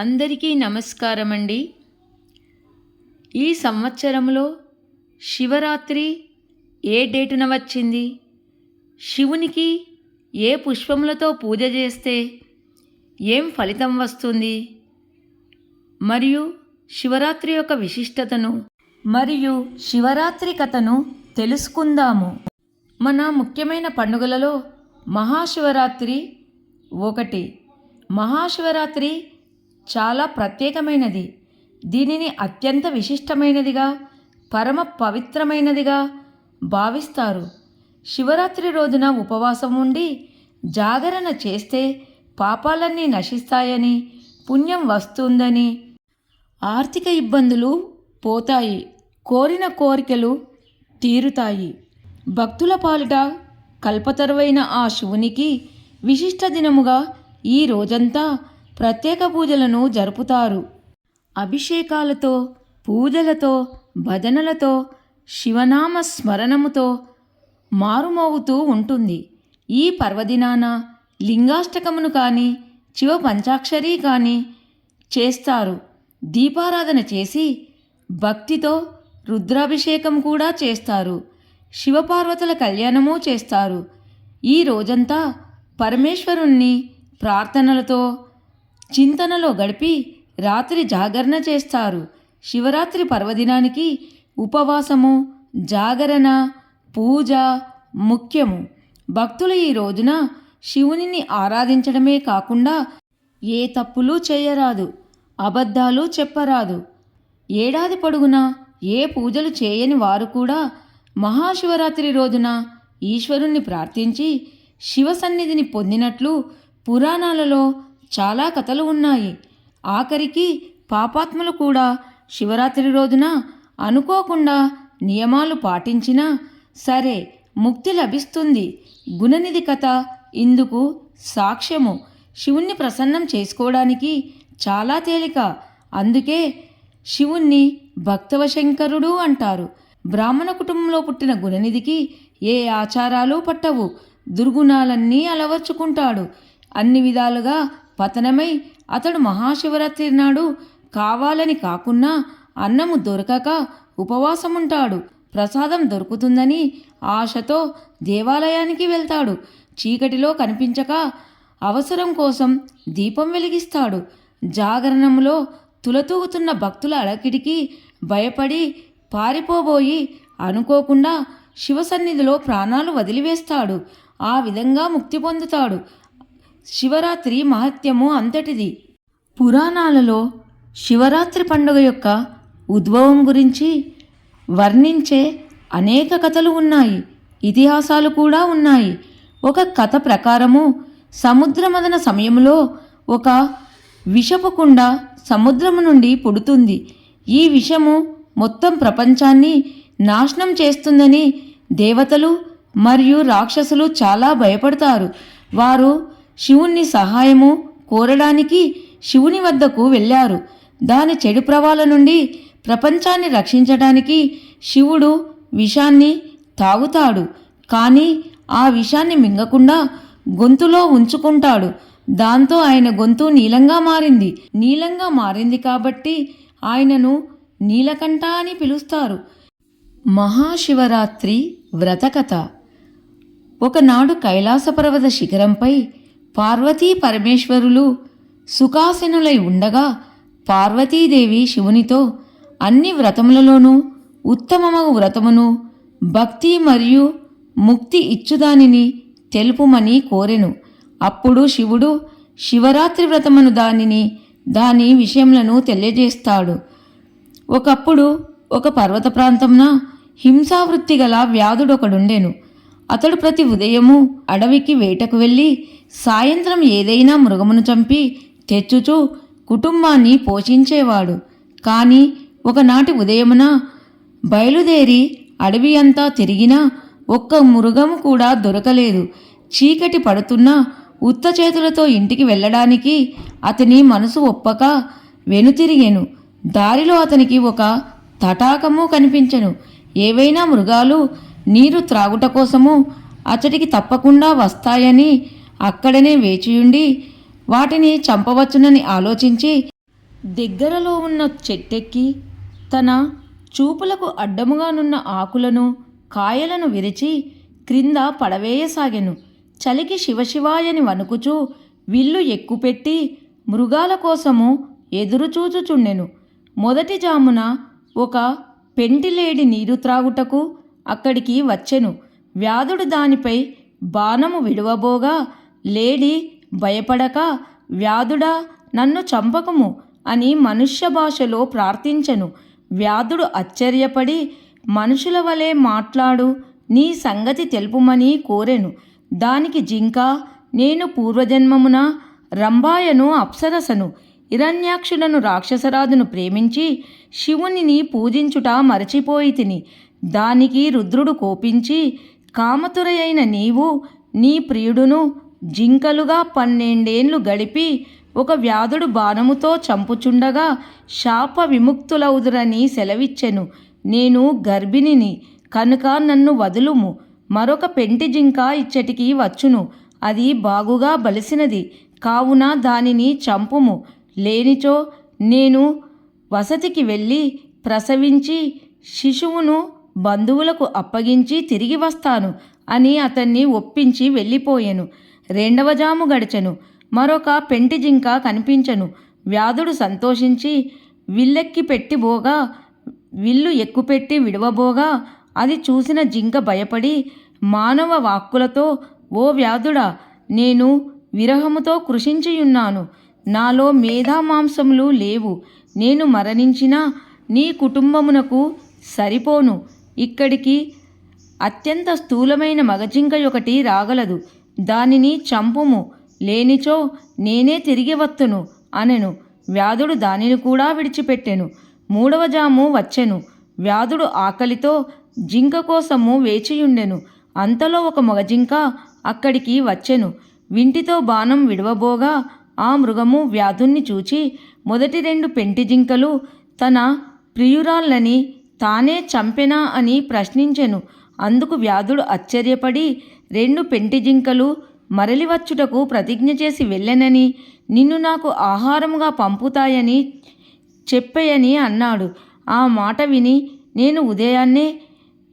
అందరికీ నమస్కారం అండి ఈ సంవత్సరంలో శివరాత్రి ఏ డేటున వచ్చింది? శివునికి ఏ పుష్పములతో పూజ చేస్తే ఏం ఫలితం వస్తుంది? మరియు శివరాత్రి యొక్క విశిష్టతను మరియు శివరాత్రి కథను తెలుసుకుందాము. మన ముఖ్యమైన పండుగలలో మహాశివరాత్రి ఒకటి. మహాశివరాత్రి చాలా ప్రత్యేకమైనది. దీనిని అత్యంత విశిష్టమైనదిగా పరమ పవిత్రమైనదిగా భావిస్తారు. శివరాత్రి రోజున ఉపవాసం ఉండి జాగరణ చేస్తే పాపాలన్నీ నశిస్తాయని పుణ్యం వస్తుందని ఆర్థిక ఇబ్బందులు పోతాయి. కోరిన కోరికలు తీరుతాయి. భక్తుల పాలిట కల్పతరువైన ఆ శివునికి విశిష్ట దినముగా ఈ రోజంతా ప్రత్యేక పూజలను జరుపుతారు. అభిషేకాలతో పూజలతో భజనలతో శివనామ స్మరణముతో మారుమోగుతూ ఉంటుంది. ఈ పర్వదినాన లింగాష్టకమును కానీ శివ పంచాక్షరి కానీ చేస్తారు. దీపారాధన చేసి భక్తితో రుద్రాభిషేకం కూడా చేస్తారు. శివపార్వతుల కళ్యాణము చేస్తారు. ఈ రోజంతా పరమేశ్వరుణ్ణి ప్రార్థనలతో చింతనలో గడిపి రాత్రి జాగరణ చేస్తారు. శివరాత్రి పర్వదినానికి ఉపవాసము జాగరణ పూజ ముఖ్యము. భక్తులు ఈ రోజున శివునిని ఆరాధించడమే కాకుండా ఏ తప్పులు చేయరాదు అబద్ధాలు చెప్పరాదు. ఏడాది పొడుగునా ఏ పూజలు చేయని వారు కూడా మహాశివరాత్రి రోజున ఈశ్వరుణ్ణి ప్రార్థించి శివ సన్నిధిని పొందినట్లు పురాణాలలో చాలా కథలు ఉన్నాయి. ఆఖరికి పాపాత్ములు కూడా శివరాత్రి రోజున అనుకోకుండా నియమాలు పాటించినా సరే ముక్తి లభిస్తుంది. గుణనిధి కథ ఇందుకు సాక్ష్యము. శివుణ్ణి ప్రసన్నం చేసుకోవడానికి చాలా తేలిక. అందుకే శివుణ్ణి భక్తవశంకరుడు అంటారు. బ్రాహ్మణ కుటుంబంలో పుట్టిన గుణనిధికి ఏ ఆచారాలు పట్టవు. దుర్గుణాలన్నీ అలవర్చుకుంటాడు. అన్ని విధాలుగా పతనమై అతడు మహాశివరాత్రి నాడు కావాలని కాకున్నా అన్నము దొరకక ఉపవాసముంటాడు. ప్రసాదం దొరుకుతుందని ఆశతో దేవాలయానికి వెళ్తాడు. చీకటిలో కనిపించక అవసరం కోసం దీపం వెలిగిస్తాడు. జాగరణంలో తులతూగుతున్న భక్తుల అలకిడికి భయపడి పారిపోబోయి అనుకోకుండా శివసన్నిధిలో ప్రాణాలు వదిలివేస్తాడు. ఆ విధంగా ముక్తి పొందుతాడు. శివరాత్రి మహత్యము అంతటిది. పురాణాలలో శివరాత్రి పండుగ యొక్క ఉద్భవం గురించి వర్ణించే అనేక కథలు ఉన్నాయి. ఇతిహాసాలు కూడా ఉన్నాయి. ఒక కథ ప్రకారము సముద్రమదన సమయంలో ఒక విషపు కుండ సముద్రము నుండి పుడుతుంది. ఈ విషము మొత్తం ప్రపంచాన్ని నాశనం చేస్తుందని దేవతలు మరియు రాక్షసులు చాలా భయపడతారు. వారు శివుణ్ణి సహాయము కోరడానికి శివుని వద్దకు వెళ్ళారు. దాని చెడు ప్రవాల నుండి ప్రపంచాన్ని రక్షించడానికి శివుడు విషాన్ని తాగుతాడు. కానీ ఆ విషాన్ని మింగకుండా గొంతులో ఉంచుకుంటాడు. దాంతో ఆయన గొంతు నీలంగా మారింది. నీలంగా మారింది కాబట్టి ఆయనను నీలకంఠ అని పిలుస్తారు. మహాశివరాత్రి వ్రతకథ. ఒకనాడు కైలాసపర్వత శిఖరంపై పార్వతీ పరమేశ్వరులు సుఖాసనులై ఉండగా పార్వతీదేవి శివునితో అన్ని వ్రతములలోనూ ఉత్తమమగు వ్రతమును భక్తి మరియు ముక్తి ఇచ్చుదానిని తెలుపుమని కోరెను. అప్పుడు శివుడు శివరాత్రి వ్రతమును దానిని దాని విషయములను తెలియజేస్తాడు. ఒకప్పుడు ఒక పర్వత ప్రాంతంన హింసావృత్తి గల వ్యాధుడొకడుండెను. అతడు ప్రతి ఉదయము అడవికి వేటకు వెళ్ళి సాయంత్రం ఏదైనా మృగమును చంపి తెచ్చుచూ కుటుంబాన్ని పోషించేవాడు. కానీ ఒకనాటి ఉదయమున బయలుదేరి అడవి అంతా తిరిగినా ఒక్క మృగము కూడా దొరకలేదు. చీకటి పడుతున్నా ఉత్త చేతులతో ఇంటికి వెళ్ళడానికి అతని మనసు ఒప్పక వెనుతిరిగాను. దారిలో అతనికి ఒక తటాకము కనిపించెను. ఏవైనా మృగాలు నీరు త్రాగుట కోసము అతడికి తప్పకుండా వస్తాయని అక్కడనే వేచియుండి వాటిని చంపవచ్చునని ఆలోచించి దగ్గరలో ఉన్న చెట్టెక్కి తన చూపులకు అడ్డముగానున్న ఆకులను కాయలను విరిచి క్రింద పడవేయసాగెను. చలికి శివశివాయని వణుకుచూ విల్లు ఎక్కుపెట్టి మృగాల కోసము ఎదురుచూచుచుండెను. మొదటి జామున ఒక పెంటిలేడి నీరు త్రాగుటకు అక్కడికి వచ్చెను. వ్యాధుడు దానిపై బాణము విడువబోగా లేడి భయపడక వ్యాధుడా నన్ను చంపకము అని మనుష్య భాషలో ప్రార్థించెను. వ్యాధుడు ఆశ్చర్యపడి మనుషుల వలె మాట్లాడు నీ సంగతి తెలుపుమని కోరెను. దానికి జింక నేను పూర్వజన్మమున రంభాయను అప్సరసను. హిరణ్యాక్షులను రాక్షసరాజును ప్రేమించి శివునిని పూజించుట మరచిపోయి తిని దానికి రుద్రుడు కోపించి కామతురయైన నీవు నీ ప్రియుడును జింకలుగా పన్నెండేండ్లు గడిపి ఒక వ్యాధుడు బాణముతో చంపుచుండగా శాప విముక్తులవుదురని సెలవిచ్చెను. నేను గర్భిణిని కనుక నన్ను వదులుము. మరొక పెంటి జింక ఇచ్చటికి వచ్చును. అది బాగుగా బలిసినది. కావున దానిని చంపుము. లేనిచో నేను వసతికి వెళ్ళి ప్రసవించి శిశువును బంధువులకు అప్పగించి తిరిగి వస్తాను అని అతన్ని ఒప్పించి వెళ్ళిపోయాను. రెండవ జాము గడిచెను. మరొక పెంటి జింక కనిపించను. వ్యాధుడు సంతోషించి విల్లెక్కి పెట్టిబోగా విల్లు ఎక్కుపెట్టి విడవబోగా అది చూసిన జింక భయపడి మానవ వాక్కులతో ఓ వ్యాధుడా నేను విరహముతో కృషించియున్నాను. నాలో మేధా మాంసములు లేవు. నేను మరణించినా నీ కుటుంబమునకు సరిపోను. ఇక్కడికి అత్యంత స్థూలమైన మగజింక ఒకటి రాగలదు. దానిని చంపుము. లేనిచో నేనే తిరిగి వత్తును అనెను. వ్యాధుడు దానిని కూడా విడిచిపెట్టెను. మూడవ జాము వచ్చెను. వ్యాధుడు ఆకలితో జింక కోసము వేచియుండెను. అంతలో ఒక మగజింక అక్కడికి వచ్చెను. వింటితో బాణం విడవబోగా ఆ మృగము వ్యాధుణ్ణి చూచి మొదటి రెండు పెంటి జింకలు తన ప్రియురాళ్ళని తానే చంపెనా అని ప్రశ్నించెను. అందుకు వ్యాధుడు ఆశ్చర్యపడి రెండు పెంటి జింకలు మరలివచ్చుటకు ప్రతిజ్ఞ చేసి వెళ్ళెనని నిన్ను నాకు ఆహారముగా పంపుతాయని చెప్పేయని అన్నాడు. ఆ మాట విని నేను ఉదయాన్నే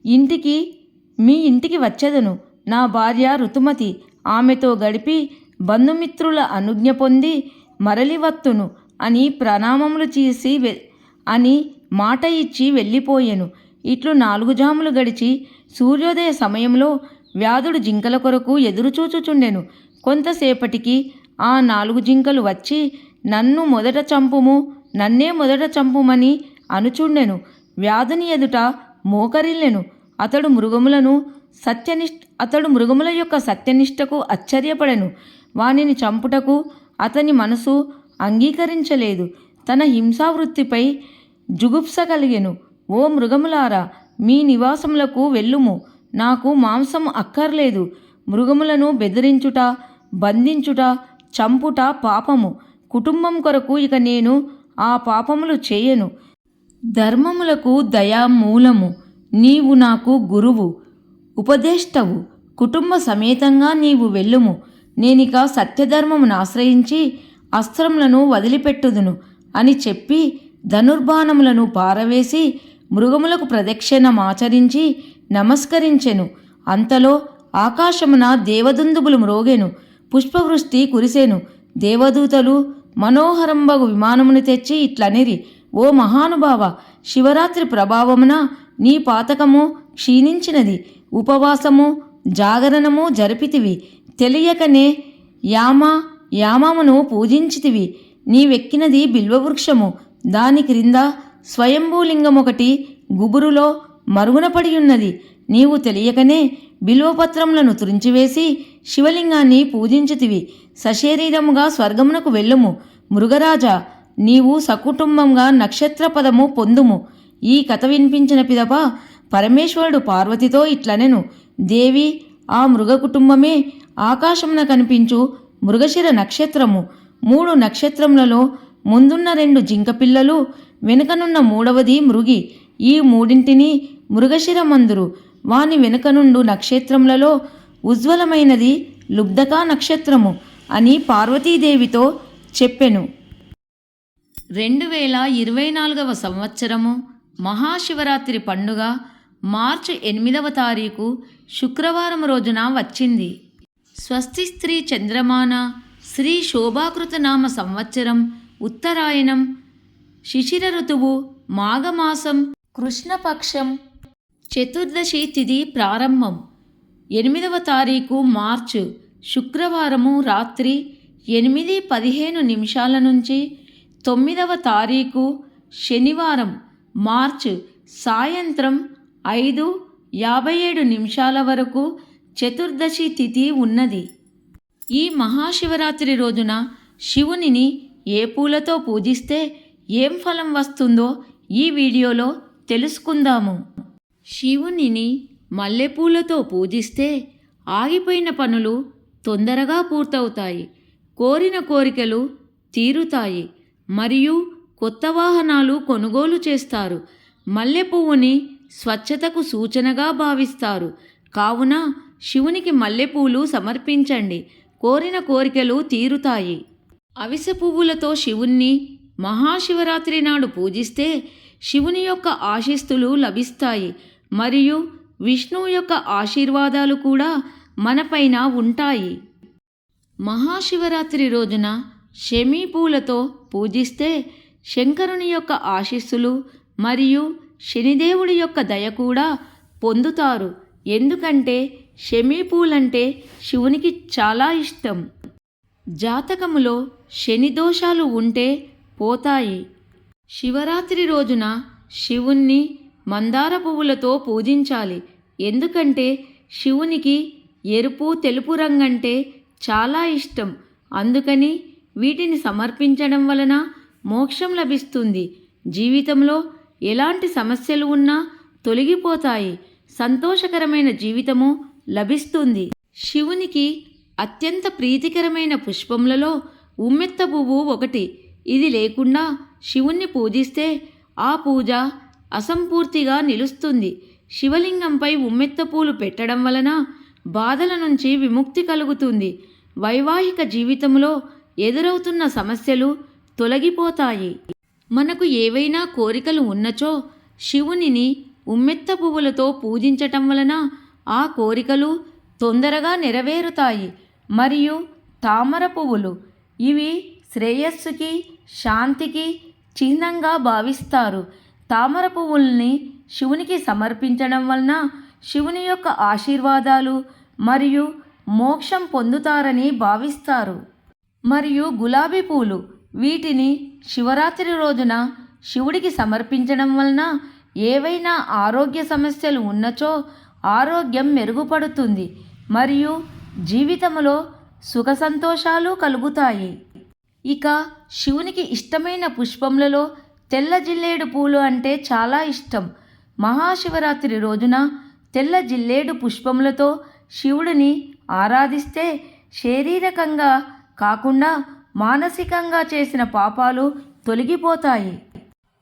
ఇంటికి మీ ఇంటికి వచ్చేదను. నా భార్య ఋతుమతి ఆమెతో గడిపి బంధుమిత్రుల అనుజ్ఞ పొంది మరలివత్తును అని ప్రణామములు చేసి వె- అని మాట ఇచ్చి వెళ్ళిపోయెను. ఇట్లు నాలుగు జాములు గడిచి సూర్యోదయ సమయంలో వ్యాధుడు జింకల కొరకు ఎదురుచూచుచుండెను కొంతసేపటికి ఆ నాలుగు జింకలు వచ్చి నన్ను మొదట చంపుము నన్నే మొదట చంపుమని అనుచుండెను. వ్యాధుని ఎదుట మోకరిల్లెను. అతడు మృగములను సత్యనిష్ట అతడు మృగముల యొక్క సత్యనిష్టకు ఆశ్చర్యపడెను. వానిని చంపుటకు అతని మనసు అంగీకరించలేదు. తన హింసావృత్తిపై జుగుప్స కలిగెను. ఓ మృగములారా మీ నివాసములకు వెళ్ళుము. నాకు మాంసం అక్కర్లేదు. మృగములను బెదిరించుట బంధించుట చంపుట పాపము. కుటుంబం కొరకు ఇక నేను ఆ పాపములు చేయను. ధర్మములకు దయా మూలము నీవు నాకు గురువు. ఉపదేష్టవు. కుటుంబ సమేతంగా నీవు వెళ్ళుము. నేనిక సత్యధర్మమును ఆశ్రయించి అస్త్రములను వదిలిపెట్టుదును అని చెప్పి ధనుర్బాణములను పారవేసి మృగములకు ప్రదక్షిణమాచరించి నమస్కరించెను. అంతలో ఆకాశమున దేవదుందుబులు మ్రోగెను. పుష్పవృష్టి కురిసెను. దేవదూతలు మనోహరంబగు విమానమును తెచ్చి ఇట్లనిరి. ఓ మహానుభావ శివరాత్రి ప్రభావమున నీ పాతకము క్షీణించినది. ఉపవాసము జాగరణము జరిపితివి. తెలియకనే యామ యామమును పూజించితివి. నీవెక్కినది బిల్వవృక్షము. దాని క్రింద స్వయంభూలింగం ఒకటి గుబురులో మరుగున పడి ఉన్నది. నీవు తెలియకనే బిల్వపత్రములను తురించివేసి శివలింగాన్ని పూజించితివి. సశరీరముగా స్వర్గమునకు వెళ్ళుము. మృగరాజా నీవు సకుటుంబంగా నక్షత్ర పదము పొందుము. ఈ కథ వినిపించిన పిదప పరమేశ్వరుడు పార్వతితో ఇట్లనెను. దేవి ఆ మృగ కుటుంబమే ఆకాశమున కనిపించు మృగశిర నక్షత్రము. మూడు నక్షత్రములలో ముందున్న రెండు జింక పిల్లలు వెనుకనున్న మూడవది మృగి. ఈ మూడింటిని మృగశిర మందురు వాని వెనుకనుండు నక్షత్రములలో ఉజ్వలమైనది లుబ్ధకా నక్షత్రము అని పార్వతీదేవితో చెప్పెను. రెండు వేల ఇరవై నాలుగవ సంవత్సరము మహాశివరాత్రి పండుగ మార్చి ఎనిమిదవ తారీఖు శుక్రవారం రోజున వచ్చింది. స్వస్తి స్త్రీ చంద్రమాన శ్రీ శోభాకృత నామ సంవత్సరం ఉత్తరాయణం శిశిర ఋతువు మాఘమాసం కృష్ణపక్షం చతుర్దశి తిథి ప్రారంభం. ఎనిమిదవ తారీఖు మార్చు. శుక్రవారము రాత్రి ఎనిమిది పదిహేను నిమిషాల నుంచి తొమ్మిదవ తారీఖు శనివారం మార్చ్. సాయంత్రం ఐదు యాభై ఏడు నిమిషాల వరకు చతుర్దశి తిథి ఉన్నది. ఈ మహాశివరాత్రి రోజున శివునిని ఏ పూలతో పూజిస్తే ఏం ఫలం వస్తుందో ఈ వీడియోలో తెలుసుకుందాము. శివునిని మల్లెపూలతో పూజిస్తే ఆగిపోయిన పనులు తొందరగా పూర్తవుతాయి. కోరిన కోరికలు తీరుతాయి. మరియు కొత్త వాహనాలు కొనుగోలు చేస్తారు. మల్లె పువ్వుని స్వచ్ఛతకు సూచనగా భావిస్తారు. కావున శివునికి మల్లెపూలు సమర్పించండి. కోరిన కోరికలు తీరుతాయి. అవిసె పువ్వులతో శివుణ్ణి మహాశివరాత్రి నాడు పూజిస్తే శివుని యొక్క ఆశిస్తులు లభిస్తాయి. మరియు విష్ణువు యొక్క ఆశీర్వాదాలు కూడా మనపైన ఉంటాయి. మహాశివరాత్రి రోజున షమీ పూలతో పూజిస్తే శంకరుని యొక్క ఆశీస్సులు మరియు శనిదేవుడి యొక్క దయ కూడా పొందుతారు. ఎందుకంటే షమీ పూలంటే శివునికి చాలా ఇష్టం. జాతకములో శని దోషాలు ఉంటే పోతాయి. శివరాత్రి రోజున శివుణ్ణి మందార పువ్వులతో పూజించాలి. ఎందుకంటే శివునికి ఎరుపు తెలుపు రంగంటే చాలా ఇష్టం. అందుకని వీటిని సమర్పించడం వలన మోక్షం లభిస్తుంది. జీవితంలో ఎలాంటి సమస్యలు ఉన్నా తొలగిపోతాయి. సంతోషకరమైన జీవితము లభిస్తుంది. శివునికి అత్యంత ప్రీతికరమైన పుష్పములలో ఉమ్మెత్త పువ్వు ఒకటి. ఇది లేకుండా శివుణ్ణి పూజిస్తే ఆ పూజ అసంపూర్తిగా నిలుస్తుంది. శివలింగంపై ఉమ్మెత్తపూలు పెట్టడం వలన బాధల నుంచి విముక్తి కలుగుతుంది. వైవాహిక జీవితంలో ఎదురవుతున్న సమస్యలు తొలగిపోతాయి. మనకు ఏవైనా కోరికలు ఉన్నచో శివునిని ఉమ్మెత్త పువ్వులతో పూజించటం వలన ఆ కోరికలు తొందరగా నెరవేరుతాయి. మరియు తామర పువ్వులు ఇవి శ్రేయస్సుకి శాంతికి చిహ్నంగా భావిస్తారు. తామర పువ్వుల్ని శివునికి సమర్పించడం వలన శివుని యొక్క ఆశీర్వాదాలు మరియు మోక్షం పొందుతారని భావిస్తారు. మరియు గులాబీ పూలు వీటిని శివరాత్రి రోజున శివుడికి సమర్పించడం వలన ఏవైనా ఆరోగ్య సమస్యలు ఉన్నచో ఆరోగ్యం మెరుగుపడుతుంది మరియు జీవితంలో సుఖ సంతోషాలు కలుగుతాయి. ఇక శివునికి ఇష్టమైన పుష్పములలో తెల్ల జిల్లేడు పూలు అంటే చాలా ఇష్టం. మహాశివరాత్రి రోజున తెల్ల జిల్లేడు పుష్పములతో శివుడిని ఆరాధిస్తే శారీరకంగా కాకుండా మానసికంగా చేసిన పాపాలు తొలగిపోతాయి.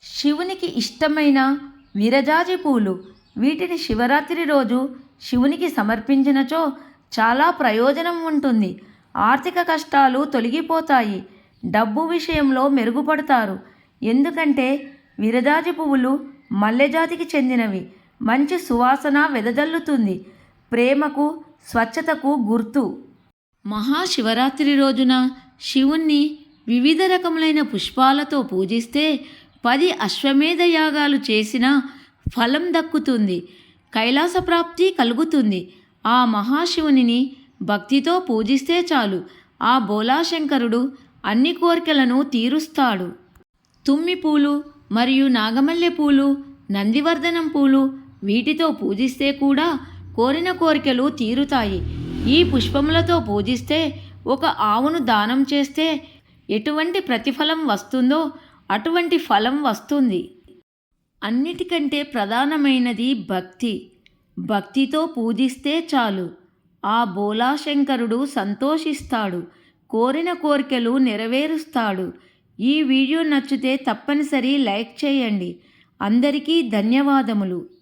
శివునికి ఇష్టమైన విరజాజి పూలు వీటిని శివరాత్రి రోజు శివునికి సమర్పించినచో చాలా ప్రయోజనం ఉంటుంది. ఆర్థిక కష్టాలు తొలగిపోతాయి. డబ్బు విషయంలో మెరుగుపడతారు. ఎందుకంటే విరజాజి పువ్వులు మల్లెజాతికి చెందినవి. మంచి సువాసన వెదజల్లుతుంది. ప్రేమకు స్వచ్ఛతకు గుర్తు. మహాశివరాత్రి రోజున శివుణ్ణి వివిధ రకములైన పుష్పాలతో పూజిస్తే పది అశ్వమేధ యాగాలు చేసిన ఫలం దక్కుతుంది. కైలాస ప్రాప్తి కలుగుతుంది. ఆ మహాశివునిని భక్తితో పూజిస్తే చాలు. ఆ బోలాశంకరుడు అన్ని కోరికలను తీరుస్తాడు. తుమ్మి పూలు మరియు నాగమల్లె పూలు నందివర్ధనం పూలు వీటితో పూజిస్తే కూడా కోరిన కోరికలు తీరుతాయి. ఈ పుష్పములతో పూజిస్తే ఒక ఆవును దానం చేస్తే ఎటువంటి ప్రతిఫలం వస్తుందో అటువంటి ఫలం వస్తుంది. అన్నిటికంటే ప్రధానమైనది భక్తి. భక్తితో పూజిస్తే చాలు. ఆ బోలాశంకరుడు సంతోషిస్తాడు. కోరిన కోరికలు నెరవేరుస్తాడు. ఈ వీడియో నచ్చితే తప్పనిసరి లైక్ చేయండి. అందరికీ ధన్యవాదములు.